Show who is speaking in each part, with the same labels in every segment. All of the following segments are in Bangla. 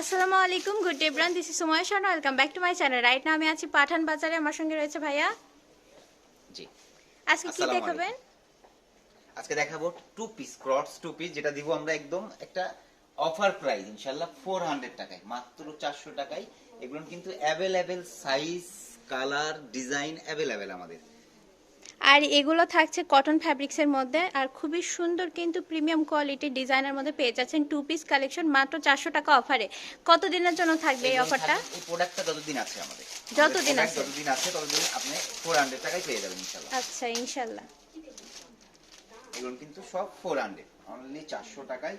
Speaker 1: আসসালামু আলাইকুম good day bran this is Sumoy Sharma welcome back to my channel right না আমি আছি পাঠান বাজারে আমার সঙ্গে রয়েছে ভাইয়া।
Speaker 2: জি।
Speaker 1: আজকে কি দেখাবেন?
Speaker 2: আজকে দেখাবো two piece cross two piece যেটা দিব আমরা একদম একটা অফার প্রাইস ফোর হান্ড্রেড টাকায় মাত্র চারশো টাকায়। এগুলো কিন্তু available size colour design available আমাদের।
Speaker 1: আর এগুলো থাকছে কটন ফ্যাব্রিক্সের মধ্যে। আর খুবই সুন্দর কিন্তু প্রিমিয়াম কোয়ালিটির ডিজাইনের মধ্যে পেয়ে যাচ্ছেন টু পিস কালেকশন মাত্র চারশো টাকা অফারে কত দিনের জন্য থাকবে এই অফারটা
Speaker 2: এই প্রোডাক্টটা যতদিন আছে আমাদের।
Speaker 1: যতদিন আছে।
Speaker 2: যতদিন আছে ততদিন আপনি ফোর হান্ড্রেড টাকায় পেয়ে যাবেন ইনশাল্লাহ
Speaker 1: আচ্ছা ইনশাল্লাহ
Speaker 2: এগুলো কিন্তু সব ফোর হান্ড্রেড অনলি চারশো টাকায়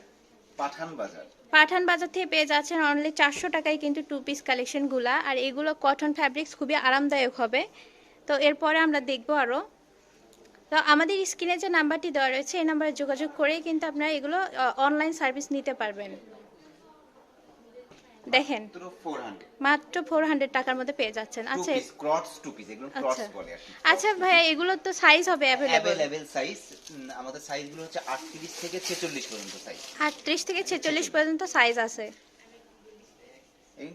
Speaker 2: পাঠান বাজার।
Speaker 1: পাঠান বাজার থেকে পেয়ে যাচ্ছেন অনলি চারশো টাকায় কিন্তু টু পিস কালেকশনগুলা আর এগুলো কটন ফ্যাব্রিক্স খুবই আরামদায়ক হবে। তো এরপরে আমরা দেখব আরও তো আমাদের স্ক্রিনে যে নাম্বারটি দেওয়া রয়েছে এই নাম্বারে যোগাযোগ করেই কিন্তু আপনারা এগুলো অনলাইন সার্ভিস নিতে পারবেন। দেখেন
Speaker 2: মাত্র ফোর হান্ড্রেড
Speaker 1: টাকার মধ্যে পেয়ে যাচ্ছেন। আচ্ছা আচ্ছা। আচ্ছা ভাইয়া এগুলো তো সাইজ হবে অ্যাভেলেবেল
Speaker 2: সাইজ আমাদের সাইজগুলো হচ্ছে আটত্রিশ থেকে ছেচল্লিশ পর্যন্ত সাইজ
Speaker 1: আটত্রিশ থেকে ছেচল্লিশ পর্যন্ত সাইজ আছে।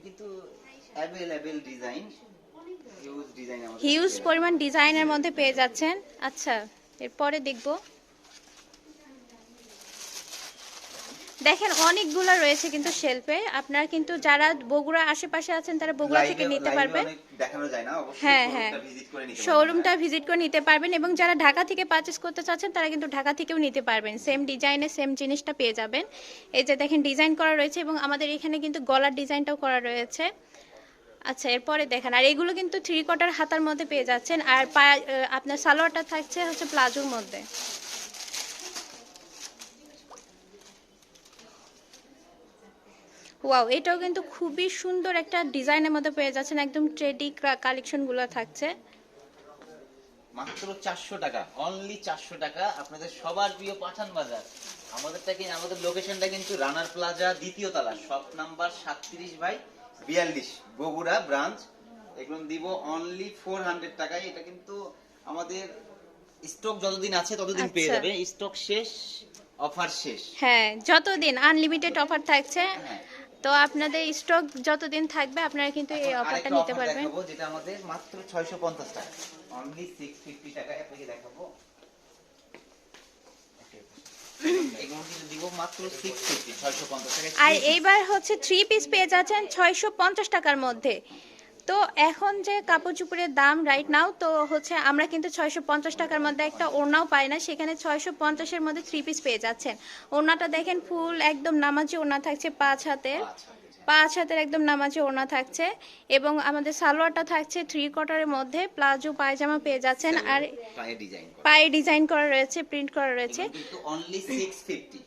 Speaker 2: কিন্তু অ্যাভেলেবেল ডিজাইন হিউজ।
Speaker 1: পরিমাণ ডিজাইনের মধ্যে পেয়ে যাচ্ছেন। আচ্ছা এরপরে দেখব। দেখেন অনেকগুলো রয়েছে কিন্তু শেলফে আপনারা কিন্তু যারা বগুড়া আশেপাশে আছেন তারা বগুড়া থেকে নিতে পারবেন।
Speaker 2: দেখানো যায় না অবশ্যই
Speaker 1: হ্যাঁ, হ্যাঁ। শোরুমটা ভিজিট করে নিতে পারবেন এবং যারা ঢাকা থেকে পারচেস করতে চাচ্ছেন তারা কিন্তু ঢাকা থেকেও নিতে পারবেন। সেম ডিজাইনে সেম জিনিসটা পেয়ে যাবেন। এই যে দেখেন ডিজাইন করা রয়েছে এবং আমাদের এখানে কিন্তু গলার ডিজাইনটাও করা রয়েছে। আচ্ছা এরপরে দেখেন, আর এগুলো কিন্তু থ্রি কোয়ার্টার হাতার মধ্যে পেয়ে যাচ্ছেন, আর আপনার সালোয়ারটা থাকছে হচ্ছে প্লাজোর মধ্যে। ওয়াও এটাও কিন্তু খুবই সুন্দর একটা ডিজাইনের মধ্যে পেয়ে যাচ্ছেন, একদম ট্রেডি কালেকশনগুলো থাকছে।
Speaker 2: মাত্র চারশো টাকা অনলি চারশো টাকা, আপনাদের সবার প্রিয় পাঠান বাজার। আমাদেরটা কি, আমাদের লোকেশনটা কিন্তু রানার প্লাজা দ্বিতীয় তলা শপ নাম্বার সাতত্রিশ বাই বিয়াল্লিশ। বগুড়া ব্রাঞ্চ। এগুলো দিব অনলি ফোর হান্ড্রেড টাকায়। এটা কিন্তু আমাদের স্টক যতদিন আছে ততদিন পেয়ে
Speaker 1: আচ্ছা।
Speaker 2: যাবে। স্টক শেষ অফার শেষ।
Speaker 1: হ্যাঁ যতদিন আনলিমিটেড অফার থাকছে
Speaker 2: হ্যাঁ।
Speaker 1: তো আপনাদের স্টক যতদিন থাকবে আপনারা কিন্তু এই অফারটা নিতে পারবেন।
Speaker 2: যেটা আমাদের মাত্র 650 টাকা। অনলি 650 টাকায় আপনাকে দেখাবো এগুলো কিন্তু দিব মাত্র 650 650 টাকায়
Speaker 1: আর এইবার হচ্ছে থ্রি পিস পেয়ে যাচ্ছেন ছয়শো পঞ্চাশ টাকার মধ্যে। তো এখন যে কাপড় চুপড়ের দাম রাইট নাও তো হচ্ছে আমরা কিন্তু ছয়শো পঞ্চাশ টাকার মধ্যে একটা ওড়নাও পাই না, সেখানে ছয়শো পঞ্চাশের মধ্যে থ্রি পিস পেয়ে যাচ্ছেন। ওড়নাটা দেখেন ফুল একদম নামাজি ওড়না থাকছে পাঁচ হাতের। পাঁচ হাতের একদম নামাজি ওড়না থাকছে এবং আমাদের সালোয়ারটা থাকছে থ্রি কোয়ার্টারের মধ্যে প্লাজো পায়জামা পেয়ে যাচ্ছেন আর
Speaker 2: পায়ে ডিজাইন করা।
Speaker 1: রয়েছে প্রিন্ট করা রয়েছে।
Speaker 2: এগুলো কিন্তু অনলি 650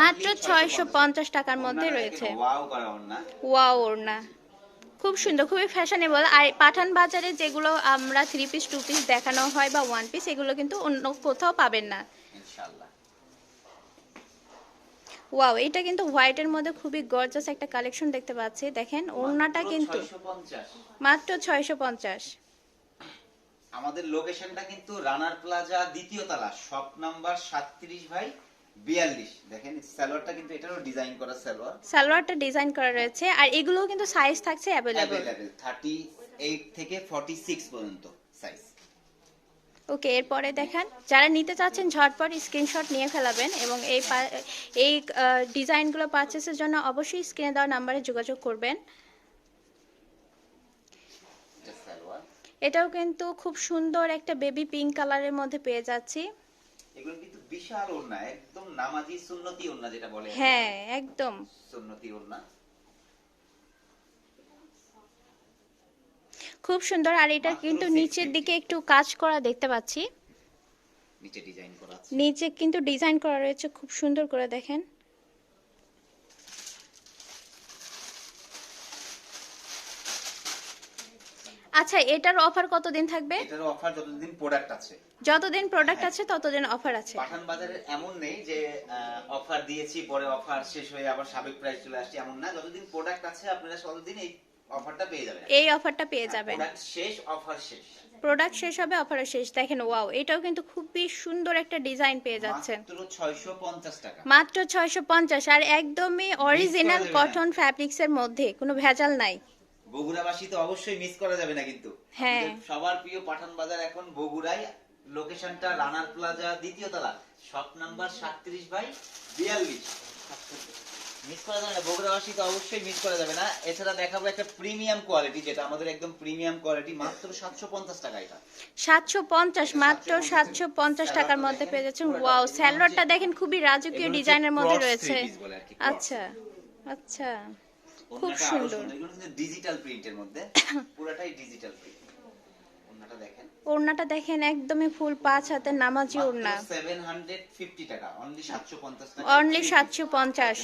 Speaker 1: মাত্র ছয়শো পঞ্চাশ টাকার মধ্যে রয়েছে।
Speaker 2: ওয়াও
Speaker 1: ওড়না। খুব সুন্দর খুবই ফ্যাশনেবল আর পাঠান বাজারে যেগুলো আমরা থ্রি পিস টু পিস দেখানো হয় বা ওয়ান পিস এগুলো কিন্তু অন্য কোথাও পাবেন না
Speaker 2: ইনশাআল্লাহ
Speaker 1: ওয়াও এটা কিন্তু হোয়াইটের মধ্যে খুবই গর্জাস একটা কালেকশন দেখতে পাচ্ছি। দেখেন ওড়নাটা কিন্তু
Speaker 2: 650
Speaker 1: মাত্র ছয়শো পঞ্চাশ।
Speaker 2: আমাদের লোকেশনটা কিন্তু রানার প্লাজা দ্বিতীয় তলা শপ নাম্বার 37 ভাই 42 দেখেন সালোয়ারটা কিন্তু এটারও ডিজাইন করা সালোয়ার।
Speaker 1: সালোয়ারটা ডিজাইন করা রয়েছে আর এগুলোও কিন্তু সাইজ থাকছে অ্যাভেলেবল
Speaker 2: অ্যাভেলেবেল 38 থেকে 46 পর্যন্ত সাইজ
Speaker 1: ওকে এরপরে দেখেন। যারা নিতে চাচ্ছেন ঝটপট স্ক্রিনশট নিয়ে ফেলাবেন এবং এই এই ডিজাইনগুলো পারচেসের জন্য অবশ্যই স্ক্রিনে দেওয়া নাম্বারে যোগাযোগ করবেন। এটাও কিন্তু খুব সুন্দর একটা বেবি পিঙ্ক কালারের মধ্যে পেয়ে যাচ্ছি।
Speaker 2: এগুলো কিন্তু বিশাল ওড়না একদম নামাজি সুন্নতি ওড়না যেটা বলে।
Speaker 1: হ্যাঁ একদম।
Speaker 2: সুন্নতি ওড়না।
Speaker 1: খুব সুন্দর আর এটা কিন্তু নিচের দিকে একটু কাজ করা দেখতে পাচ্ছি।
Speaker 2: নিচে ডিজাইন করা আছে।
Speaker 1: নিচে কিন্তু ডিজাইন করা রয়েছে খুব সুন্দর করে দেখেন। আচ্ছা এটার অফার কতদিন থাকবে?
Speaker 2: এটার অফার যতদিন প্রোডাক্ট আছে।
Speaker 1: যতদিন প্রোডাক্ট আছে ততদিন অফার আছে।
Speaker 2: পাঠান বাজারে এমন নেই যে অফার দিয়েছি পরে অফার শেষ হয়ে আবার সাবেক প্রাইস চলে আসছে এমন না। যতদিন প্রোডাক্ট আছে আপনারা ততদিন এই অফারটা পেয়ে যাবেন।
Speaker 1: এই অফারটা পেয়ে যাবেন।
Speaker 2: শেষ অফার শেষ।
Speaker 1: প্রোডাক্ট শেষ হবে অফারও শেষ। দেখেন ওয়াও এটাও কিন্তু খুবই সুন্দর একটা ডিজাইন পেয়ে যাচ্ছেন।
Speaker 2: মাত্র 650 টাকা।
Speaker 1: মাত্র ছয়শো পঞ্চাশ আর একদমই অরিজিনাল কটন ফ্যাব্রিক্স এর মধ্যে কোনো ভেজাল নাই।
Speaker 2: বগুড়াবাসী তো অবশ্যই মিস করা যাবে না কিন্তু।
Speaker 1: হ্যাঁ।
Speaker 2: সবার প্রিয় পাঠান বাজার এখন বগুড়ায় লোকেশনটা রানার প্লাজা দ্বিতীয় তলা। শপ নাম্বার সাতত্রিশ বাই বিয়াল্লিশ। মিস করা যাবে না বগুড়াবাসী তো অবশ্যই মিস করা যাবে না। এছাড়া দেখাবো একটা প্রিমিয়াম কোয়ালিটি যেটা আমাদের একদম প্রিমিয়াম কোয়ালিটি মাত্র সাতশো পঞ্চাশ টাকা এটা।
Speaker 1: সাতশো পঞ্চাশ মাত্র সাতশো পঞ্চাশ টাকার মধ্যে পেয়ে যাচ্ছেন। ওয়াও স্যালোয়ারটা দেখেন। খুবই রাজকীয় ডিজাইনের মধ্যে রয়েছে। আচ্ছা আচ্ছা খুব সুন্দর।
Speaker 2: ডিজিটাল প্রিন্টের মধ্যে। পুরোটাই ডিজিটাল প্রিন্ট ওড়নাটা দেখেন
Speaker 1: একদমই ফুল পাঁচ হাতের নামাজি ওড়না।
Speaker 2: অনলি সাতশো পঞ্চাশ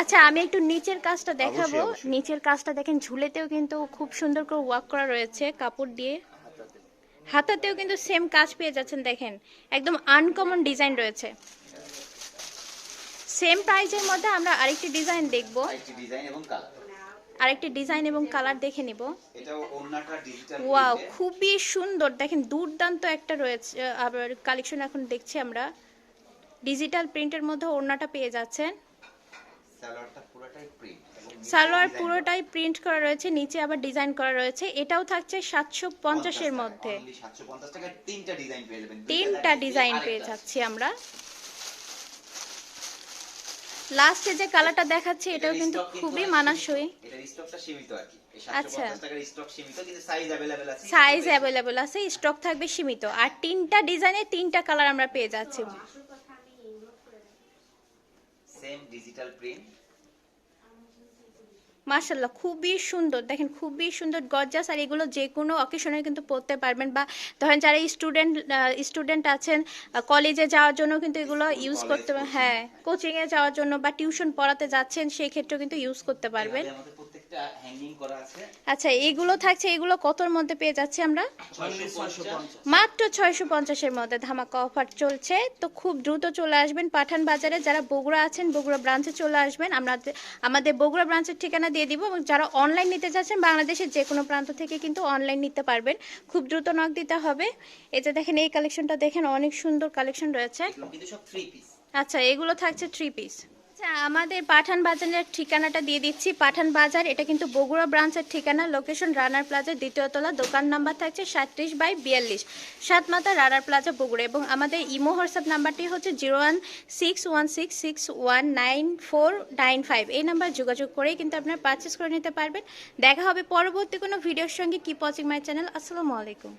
Speaker 1: আচ্ছা আমি একটু নিচের কাজটা দেখাবো। নিচের কাজটা দেখেন ঝুলেতেও কিন্তু খুব সুন্দর করে ওয়াক করা রয়েছে কাপড় দিয়ে। হাতাতেও কিন্তু সেম কাজ পেয়ে যাচ্ছেন দেখেন। একদম আনকমন ডিজাইন রয়েছে। সেম প্রাইজের মধ্যে আমরা আরেকটি ডিজাইন দেখব।
Speaker 2: আরেকটি ডিজাইন এবং কালার
Speaker 1: আরেকটি ডিজাইন এবং কালার দেখে নিব। ওয়াও খুবই সুন্দর। দেখেন দুর্দান্ত একটা রয়েছে আবার কালেকশন এখন দেখছি আমরা। ডিজিটাল প্রিন্টের মধ্যে ওড়নাটা পেয়ে যাচ্ছেন।
Speaker 2: সালোয়ারটা পুরোটাই প্রিন্ট
Speaker 1: সালোয়ার পুরোটাই প্রিন্ট করা রয়েছে নিচে আবার ডিজাইন করা রয়েছে। এটাও থাকছে সাতশো পঞ্চাশের মধ্যে।
Speaker 2: তিনটা ডিজাইন পেয়ে যাবেন। দুইটা
Speaker 1: তিনটা
Speaker 2: দেখাচ্ছি,
Speaker 1: ডিজাইন
Speaker 2: আরেকটা
Speaker 1: পেয়ে
Speaker 2: আছে।
Speaker 1: যাচ্ছি আমরা লাস্টে যে কালারটা দেখাচ্ছি এটাও
Speaker 2: এটার
Speaker 1: কিন্তু
Speaker 2: stock
Speaker 1: খুবই
Speaker 2: আর
Speaker 1: মানাসই
Speaker 2: সীমিত। এটার স্টকটা সীমিত আর কি এই
Speaker 1: আচ্ছা।
Speaker 2: 750 টাকার স্টক সীমিত কিন্তু সাইজ अवेलेबल আছে
Speaker 1: সাইজ অ্যাভেলেবল আছে স্টক থাকবে সীমিত আর তিনটা ডিজাইনে তিনটা কালার আমরা পেয়ে যাচ্ছি
Speaker 2: সেম ডিজিটাল প্রিন্ট
Speaker 1: মার্শাল্লাহ খুবই সুন্দর দেখেন খুবই সুন্দর গজ্জাস আর এগুলো যে কোনো অকেশনে কিন্তু পড়তে পারবেন বা ধরেন যারা স্টুডেন্ট স্টুডেন্ট আছেন কলেজে যাওয়ার জন্য কিন্তু এগুলো ইউজ করতে। হ্যাঁ কোচিংয়ে যাওয়ার জন্য বা টিউশন পড়াতে যাচ্ছেন সেই ক্ষেত্রেও কিন্তু ইউজ করতে পারবেন
Speaker 2: আমাদের হ্যাঙ্গিং করা আছে।
Speaker 1: আচ্ছা এগুলো থাকছে এগুলো কতর মধ্যে পেয়ে যাচ্ছি আমরা? মাত্র ছয়শো পঞ্চাশের মধ্যে ধামাকা অফার চলছে। তো খুব দ্রুত চলে আসবেন পাঠান বাজারে। যারা বগুড়া আছেন বগুড়া ব্রাঞ্চে চলে আসবেন। আমরা আমাদের বগুড়া ব্রাঞ্চের ঠিকানা দিয়ে দিব এবং যারা অনলাইন নিতে যাচ্ছেন বাংলাদেশের যে কোনো প্রান্ত থেকে কিন্তু অনলাইন নিতে পারবেন। খুব দ্রুত নক দিতে হবে। যে দেখেন এই কালেকশনটা দেখেন অনেক সুন্দর কালেকশন রয়েছে। আচ্ছা এগুলো থাকছে থ্রি পিস আচ্ছা আমাদের পাঠান বাজারের ঠিকানাটা দিয়ে দিচ্ছি। পাঠান বাজার, এটা কিন্তু বগুড়া ব্রাঞ্চের ঠিকানা। লোকেশন রানার প্লাজা, দ্বিতীয় তলা, দোকান নাম্বার থাকছে সাতত্রিশ বাই বিয়াল্লিশ। Satmatha Runner Plaza, Bogura. এবং আমাদের ইমো হোয়াটসঅ্যাপ নাম্বারটি হচ্ছে zero one six one six six one nine four nine five. এই নাম্বার যোগাযোগ করেই কিন্তু আপনারা পারচেস করে নিতে পারবেন। দেখা হবে পরবর্তী কোনো ভিডিওর সঙ্গে। কি পচিং মাই চ্যানেল আসসালামু আলাইকুম।